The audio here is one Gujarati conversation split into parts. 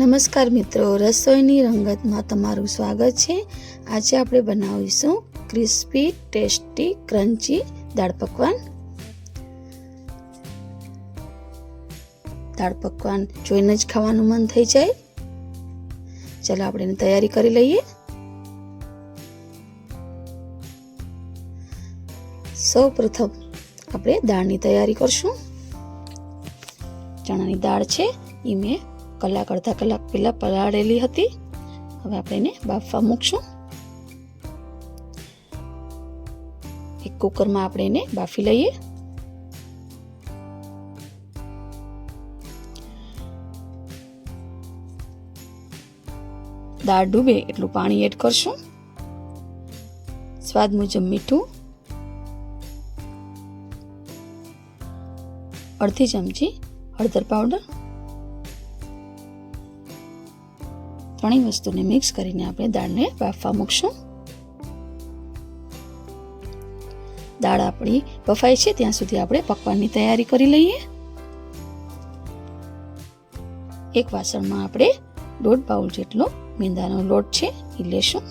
નમસ્કાર મિત્રો, રસોઈની રંગતમાં તમારું સ્વાગત છે. આજે આપણે બનાવીશું ક્રિસ્પી, ટેસ્ટી, ક્રન્ચી દાળ પકવાન. દાળ પકવાન જોઈને જ ખાવાનું મન થઈ જાય. ચાલો આપણે એની તૈયારી કરી લઈએ. સૌ પ્રથમ આપણે દાળની તૈયારી કરશું. ચણાની દાળ છે એ મેં કલાક, અડધા કલાક પહેલાં પલાળેલી હતી. હવે આપણે એને બાફવા મૂકશું. એક કુકરમાં આપણે એને બાફી લઈએ. દાળ ડૂબે એટલું પાણી એડ કરશું. સ્વાદ મુજબ મીઠું. અડધી ચમચી હળદર પાવડર. ત્રણેય વસ્તુને મિક્સ કરીને આપણે દાળને બાફવા મૂકશું. દાળ આપણી બફાય છે, ત્યાં સુધી આપણે પકવાનની તૈયારી કરી લઈએ. એક વાસણમાં આપણે દોઢ બાઉલ જેટલો મેંદાનો લોટ છે, એ લેશું.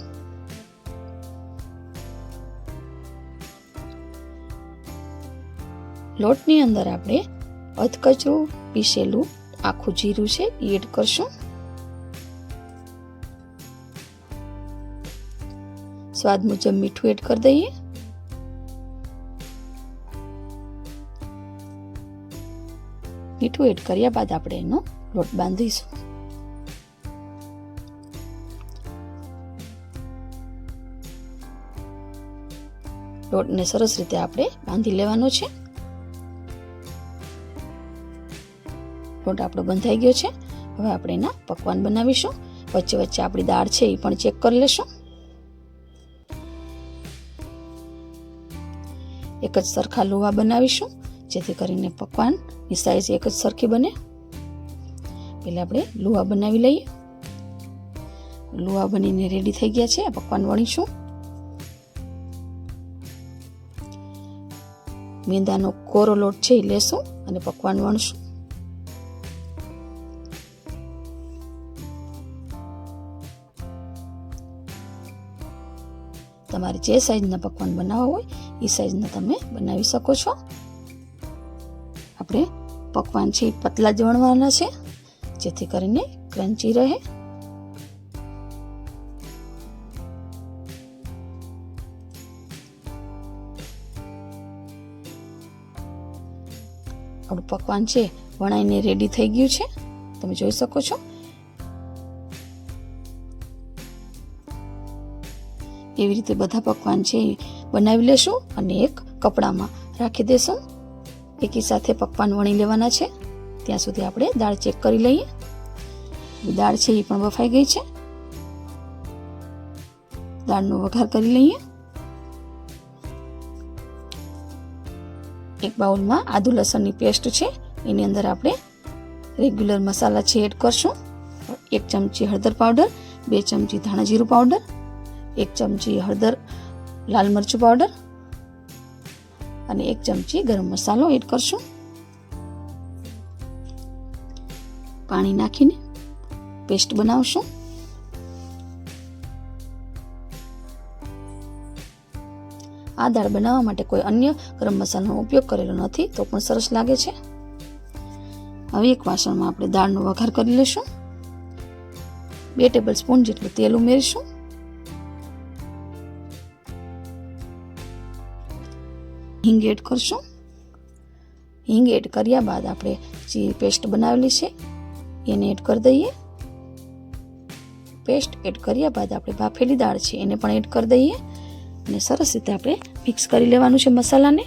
લોટની અંદર આપણે અધકચરું, પીસેલું આખું જીરું છે એડ કરશું. સ્વાદ મુજબ મીઠું એડ કરી દઈએ. મીઠું એડ કર્યા બાદ આપણે એનો લોટ બાંધીશું. લોટને સરસ રીતે આપણે બાંધી લેવાનો છે. લોટ આપણો બંધાઈ ગયો છે. હવે આપણે એના પકવાન બનાવીશું. વચ્ચે વચ્ચે આપણી દાળ છે એ પણ ચેક કરી લેશું. એક જ સરખા લોવા બનાવીશું, જેથી કરીને પકવાનની સાઈઝ એક જ સરખી બને. પહેલાં આપણે લોવા બનાવી લઈએ. લોવા બનીને રેડી થઈ ગયા છે પકવાન વણીશું. મેંદાનો કોરો લોટ છે એ લેશું અને પકવાન વણશું. તમારે જે સાઈઝના પકવાન બનાવવા હોય એ સાઈઝના તમે બનાવી શકો છો. આપણે પકવાન છે એ પતલા જ વણવાના છે, જેથી કરીને ક્રન્ચી રહે. આપણું પકવાન છે વણાઈને રેડી થઈ ગયું છે. તમે જોઈ શકો છો. એવી રીતે બધા પકવાન છે એ બનાવી લેશું અને એક કપડામાં રાખી દેશું. એકી સાથે પકવાન વણી લેવાના છે. ત્યાં સુધી આપણે દાળ ચેક કરી લઈએ. દાળ છે એ પણ બફાઈ ગઈ છે. દાળનો વઘાર કરી લઈએ. એક બાઉલમાં આદુ લસણની પેસ્ટ છે. એની અંદર આપણે રેગ્યુલર મસાલા છે એડ કરશું. એક ચમચી હળદર પાવડર, બે ચમચી ધાણા જીરું પાવડર એક ચમચી હળદર, લાલ મરચું પાવડર અને એક ચમચી ગરમ મસાલો એડ કરશું. પાણી નાખીને પેસ્ટ બનાવશું. આ દાળ બનાવવા માટે કોઈ અન્ય ગરમ મસાલાનો ઉપયોગ કરેલો નથી તો પણ સરસ લાગે છે. હવે એક વાસણમાં આપણે દાળનો વઘાર કરી લઈશું. બે ટેબલ સ્પૂન જેટલું તેલ ઉમેરીશું. હિંગ એડ કરશું. હિંગ એડ કર્યા બાદ આપણે જે પેસ્ટ બનાવેલી છે, એને એડ કરી દઈએ. પેસ્ટ એડ કર્યા બાદ આપણે બાફેલી દાળ છે, એને પણ એડ કરી દઈએ અને સરસ રીતે આપણે મિક્સ કરી લેવાનું છે મસાલાને.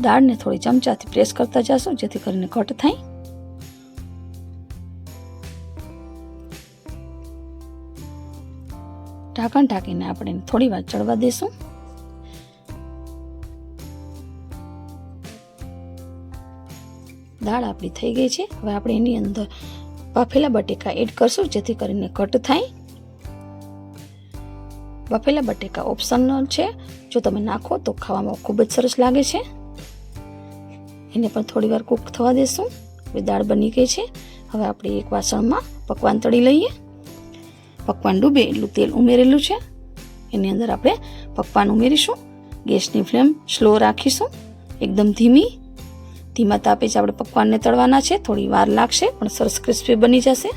દાળને થોડી ચમચાથી પ્રેસ કરતા જશો, જેથી કરીને કટ થાય. ઢાંકણ ઢાંકીને આપણે થોડી વાર ચડવા દઈશું દાળ આપણી થઈ ગઈ છે. હવે આપણે એની અંદર બફેલા બટેકા એડ કરશું, જેથી કરીને કટ થાય. બફેલા બટેકા ઓપ્શનલ છે. જો તમે નાખો તો ખાવામાં ખૂબ જ સરસ લાગે છે. એને પણ થોડી વાર કૂક થવા દેશું. દાળ બની ગઈ છે. હવે આપણે એક વાસણમાં પકવાન તળી લઈએ. પકવાન ડૂબે એટલું તેલ ઉમેરેલું છે. એની અંદર આપણે પકવાન ઉમેરીશું. ગેસની ફ્લેમ સ્લો રાખીશું. એકદમ ધીમી. ધીમા તાપે જ આપણે પકવાનને તળવાના છે. થોડી વાર લાગશે, પણ સરસ ક્રિસ્પી બની જશે.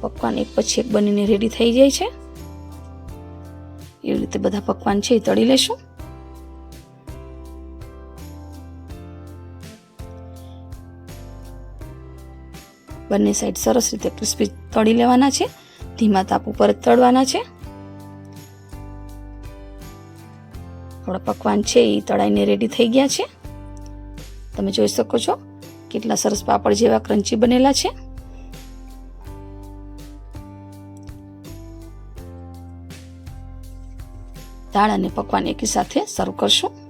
પકવાન એક પછી એક બનીને રેડી થઈ જાય છે. એવી રીતે બધા પકવાન છે એ તળી લેશું. બંને સાઈડ સરસ રીતે ક્રિસ્પી તળી લેવાના છે. ધીમા તાપ ઉપર જ તળવાના છે. આપણા પકવાન છે એ તળાઈને રેડી થઈ ગયા છે. તમે જોઈ શકો છો કેટલા સરસ પાપડ જેવા ક્રન્ચી બનેલા છે. દાળ અને પકવાન એકી સાથે સર્વ કરશું.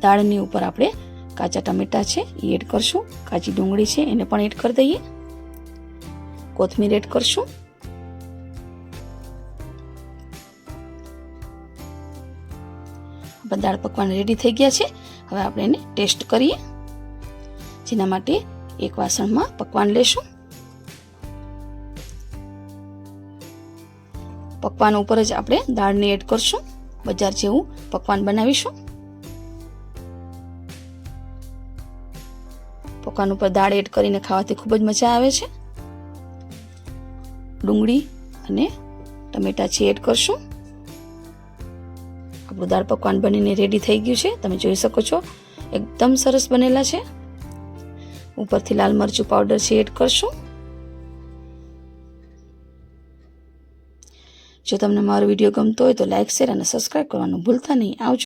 દાળની ઉપર આપણે કાચા ટમેટા છે એ એડ કરશું. કાચી ડુંગળી છે, એને પણ એડ કરી દઈએ. કોથમીર એડ કરશું. આપણા દાળ પકવાન રેડી થઈ ગયા છે. હવે આપણે એને ટેસ્ટ કરીએ. જેના માટે એક વાસણમાં પકવાન લેશું. પકવાન ઉપર જ આપણે દાળને એડ કરશું. બજાર જેવું પકવાન બનાવીશું. પકવાન ઉપર દાળ એડ કરીને ખાવાથી ખૂબ જ મજા આવે છે. ડુંગળી અને ટમેટા છે એડ કરશું. આપણું દાળ પકવાન બનીને રેડી થઈ ગયું છે. તમે જોઈ શકો છો, એકદમ સરસ બનેલા છે. ઉપરથી લાલ મરચું પાવડર છે એડ કરશું. જો તમને મારો વીડિયો ગમતો હોય તો લાઇક શેર અને સબસ્ક્રાઈબ કરવાનું ભૂલતા નહીં. આવજો.